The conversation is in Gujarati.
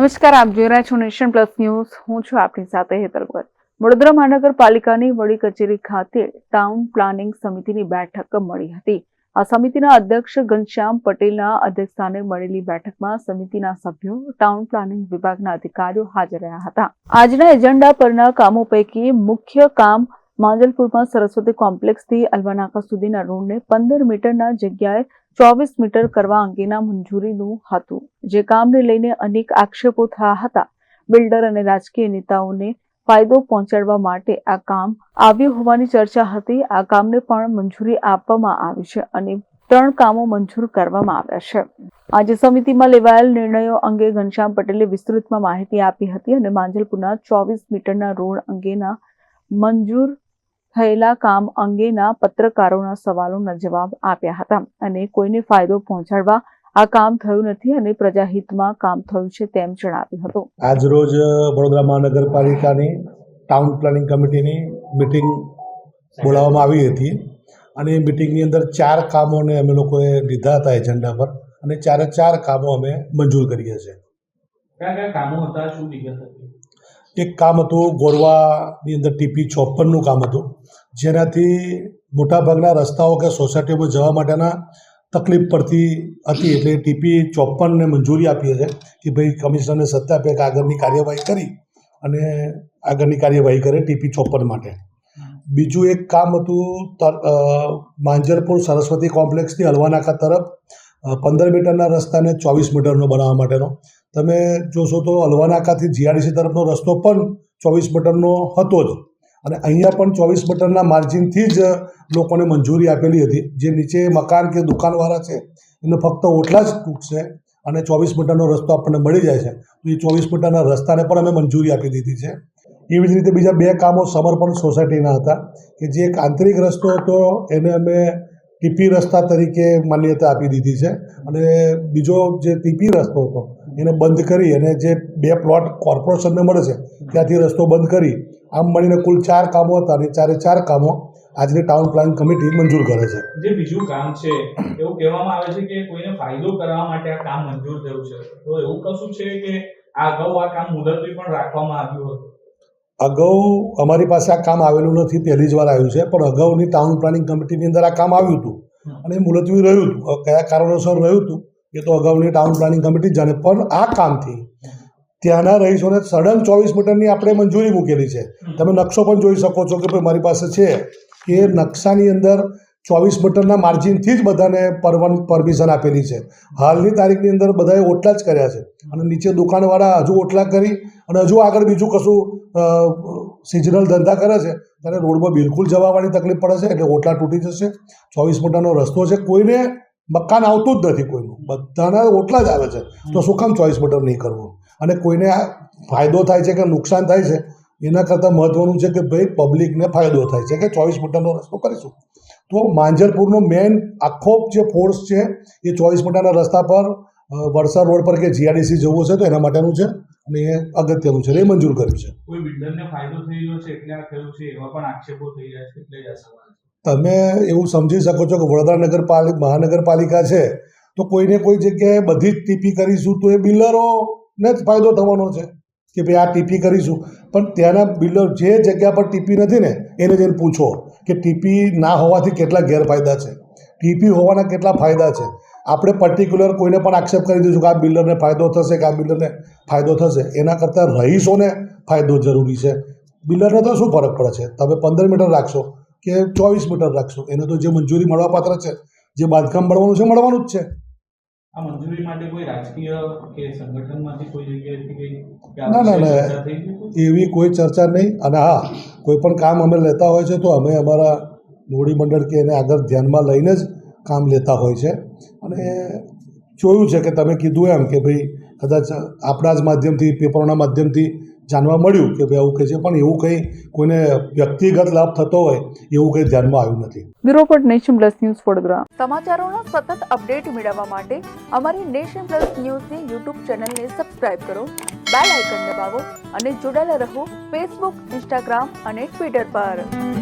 નમસ્કાર, આપ જોઈ રહ્યા છો નેશન પ્લસ ન્યૂઝ. હું છું આપની સાથે હેતલ ભગત વડોદરા મહાનગરપાલિકાની વડી કચેરી ખાતે ટાઉન પ્લાનિંગ સમિતિની બેઠક મળી હતી. આ સમિતિના અધ્યક્ષ ઘનશ્યામ પટેલના અધ્યક્ષસ્થાને મળેલી બેઠકમાં સમિતિના સભ્યો, ટાઉન પ્લાનિંગ વિભાગના અધિકારીઓ હાજર રહ્યા હતા. આજના એજન્ડા પરના કામો પૈકી મુખ્ય કામ માંજલપુરમાં સરસ્વતી કોમ્પ્લેક્સથી અલ્વાનાકા સુધીના રોડને પંદર મીટરના જગ્યાએ ચોવીસ મીટર કરવા અંગેના મંજૂરીનું હતું, જે કામને લઈને અનેક આક્ષેપો થયા હતા. બિલ્ડર અને રાજકીય નેતાઓને ફાયદો પહોંચાડવા માટે આ કામ આવ્યું હોવાની ચર્ચા હતી. આ કામને પણ મંજૂરી આપવામાં આવી છે અને ત્રણ કામો મંજૂર કરવામાં આવ્યા છે. આજે સમિતિમાં લેવાયેલ નિર્ણયો અંગે ઘનશ્યામ પટેલે વિસ્તૃતમાં માહિતી આપી હતી અને માંજલપુરના ચોવીસ મીટરના રોડ અંગેના મંજૂર થયેલા કામ અંગેના પત્રકારોના સવાલોના જવાબ આપ્યા હતા અને કોઈને ફાયદો પહોંચાડવા આ કામ થયું નથી અને પ્રજાહિતમાં કામ થયું છે તેમ જણાવ્યું હતું. આજરોજ વડોદરા મહાનગરપાલિકાની ટાઉન પ્લાનિંગ કમિટીની મિટિંગ બોલાવવામાં આવી હતી અને એ મિટિંગની અંદર ચાર કામોને અમે લોકોએ લીધા હતા એજન્ડા પર અને ચારે ચાર કામો અમે મંજૂર કરીએ છીએ. કયા કયા કામો હતા? શું વિગત હતી? એક કામ હતું, ગોરવાની અંદર ટીપી ચોપનનું કામ હતું. જેનાથી મોટાભાગના રસ્તાઓ કે સોસાયટીમાં જવા માટેના તકલીફ પડતી હતી. એટલે ટીપી ચોપનને મંજૂરી આપી છે કે ભાઈ કમિશનરને સત્તા આપે કે આગળની કાર્યવાહી કરી અને આગળની કાર્યવાહી કરે ટીપી ચોપન માટે. બીજું એક કામ હતું, તર- માંજરપુર સરસ્વતી કોમ્પ્લેક્સથી હલવાનાકા તરફ પંદર મીટરના રસ્તાને ચોવીસ મીટરનો બનાવવા માટેનો. તમે જોશો તો અલવાનાકાથી જીઆરડીસી તરફનો રસ્તો પણ ચોવીસ બટનનો હતો જ. અને અહીંયા પણ ચોવીસ બટનના માર્જિનથી જ લોકોને મંજૂરી આપેલી હતી. જે નીચે મકાન કે દુકાનવાળા છે, એમને ફક્ત ઓટલા જ તૂટશે અને ચોવીસ મીટરનો રસ્તો આપણને મળી જાય છે. તો એ ચોવીસ મીટરના રસ્તાને પણ અમે મંજૂરી આપી દીધી છે. એવી જ રીતે બીજા બે કામો સમર્પણ સોસાયટીના હતા, કે જે એક આંતરિક રસ્તો હતો, એને અમે ટીપી રસ્તા તરીકે માન્યતા આપી દીધી છે. અને બીજો જે ટીપી રસ્તો હતો એને બંધ કરી અને જે બે પ્લોટ કોર્પોરેશનને મળે છે ત્યાંથી રસ્તો બંધ કરી આમ મળીને કુલ ચાર કામો હતા અને ચારે ચાર કામો આજની ટાઉન પ્લાન કમિટી મંજૂર કરે છે. જે બીજું કામ છે એવું કહેવામાં આવે છે કે કોઈને ફાયદો કરવા માટે આ કામ મંજૂર થયું છે. તો એવું કશું છે કે આ અગાઉ આ કામ મુદતવી પણ રાખવામાં આવ્યું હતું? અગાઉ અમારી પાસે આ કામ આવેલું નથી પહેલી જ વાર આવ્યું છે પણ અગાઉની ટાઉન પ્લાનિંગ કમિટીની અંદર આ કામ આવ્યું હતું. અને મુલતવી રહ્યું હતું. કયા કારણોસર રહ્યું હતું? એ તો અગાઉની ટાઉન પ્લાનિંગ કમિટી જાણે, પણ આ કામથી ત્યાંના રહીશોને સડન ચોવીસ મીટરની આપણે મંજૂરી મૂકેલી છે. તમે નકશો પણ જોઈ શકો છો કે ભાઈ મારી પાસે છે કે નકશાની અંદર ચોવીસ મીટરના માર્જિનથી જ બધાને પરવાન, પરમિશન આપેલી છે. હાલની તારીખની અંદર બધાએ ઓટલા જ કર્યા છે. અને નીચે દુકાનવાળા હજુ ઓટલા કરી અને હજુ આગળ બીજું કશું સિઝનલ ધંધા કરે છે. ત્યારે રોડમાં બિલકુલ જવાવાળી તકલીફ પડે છે, એટલે ઓટલા તૂટી જશે. ચોવીસ મીટરનો રસ્તો છે. કોઈને મકાન આવતું જ નથી કોઈનું. બધાના ઓટલા જ આવે છે. તો શું કામ ચોવીસ બટન નહીં કરવું? અને કોઈને આ ફાયદો થાય છે કે નુકસાન થાય છે એના કરતાં મહત્ત્વનું છે કે ભાઈ પબ્લિકને ફાયદો થાય છે કે ચોવીસ મીટરનો રસ્તો કરીશું. તો માંજરપુરનો મેઇન આખો જે ફોર્સ છે એ ચોવીસ મીટરના રસ્તા પર વડસર રોડ પર કે જીઆરડીસી જવું છે તો એના માટેનું છે અને એ અગત્યનું છે. એ મંજૂર કર્યું છે. કોઈ બિલ્ડરને ફાયદો થઈ રહ્યો છે? એટલે આ થયું છે? એવા પણ આક્ષેપો થઈ રહ્યા છે? એટલે આ સવાલ. છે તમે એવું સમજી શકો છો કે વડોદરા નગરપાલિકા, મહાનગરપાલિકા છે, તો કોઈને કોઈ જગ્યાએ બધી જ ટીપી કરીશું તો એ બિલ્ડરોને જ ફાયદો થવાનો છે કે ભાઈ આ ટીપી કરીશું. પણ ત્યાંના બિલ્ડર જે જગ્યા પર ટીપી નથી ને, એને જઈને પૂછો કે ટીપી ના હોવાથી કેટલા ગેરફાયદા છે. ટીપી હોવાના કેટલા ફાયદા છે. આપણે પર્ટિક્યુલર કોઈને પણ આક્ષેપ કરી દઈશું કે આ બિલ્ડરને ફાયદો થશે કે આ બિલ્ડરને ફાયદો થશે, એના કરતાં રહીશોને ફાયદો જરૂરી છે. બિલ્ડરને તો શું ફરક પડે છે? તમે પંદર મીટર રાખશો. કે ચોવીસ મીટર રાખશો. એને તો જે મંજૂરી મળવાપાત્ર છે જે બાંધકામ મળવાનું છે મળવાનું જ છે. આ મંજૂરી માટે કોઈ રાજકીય કે સંગઠનમાંથી કોઈ જગ્યાએથી કઈ કે આ ના, ના, ના. એવી કોઈ ચર્ચા નહીં. અને હા કોઈ પણ કામ અમે લેતા હોય છે તો અમે અમારા મોવડી મંડળ કે એને આગળ ધ્યાનમાં લઈને જ કામ લેતા હોય છે. અને જોયું છે કે તમે કીધું એમ કે ભાઈ કદાચ આપણા જ માધ્યમથી પેપરોના માધ્યમથી જાણવા મળ્યું કે ભાઈ આવું કહે છે પણ એવું કંઈ કોઈને વ્યક્તિગત લાભ થતો હોય એવું કંઈ ધ્યાનમાં આવ્યું નથી. બ્યુરો પર નેશન પ્લસ ન્યૂઝ વડોદરા. સમાચારોના સતત અપડેટ મેળવવા માટે અમારી નેશન પ્લસ ન્યૂઝની યુટ્યુબ ચેનલને સબસ્ક્રાઇબ કરો બેલ આઇકન દબાવો અને જોડાયેલા રહો ફેસબુક ઇન્સ્ટાગ્રામ અને ટ્વિટર પર.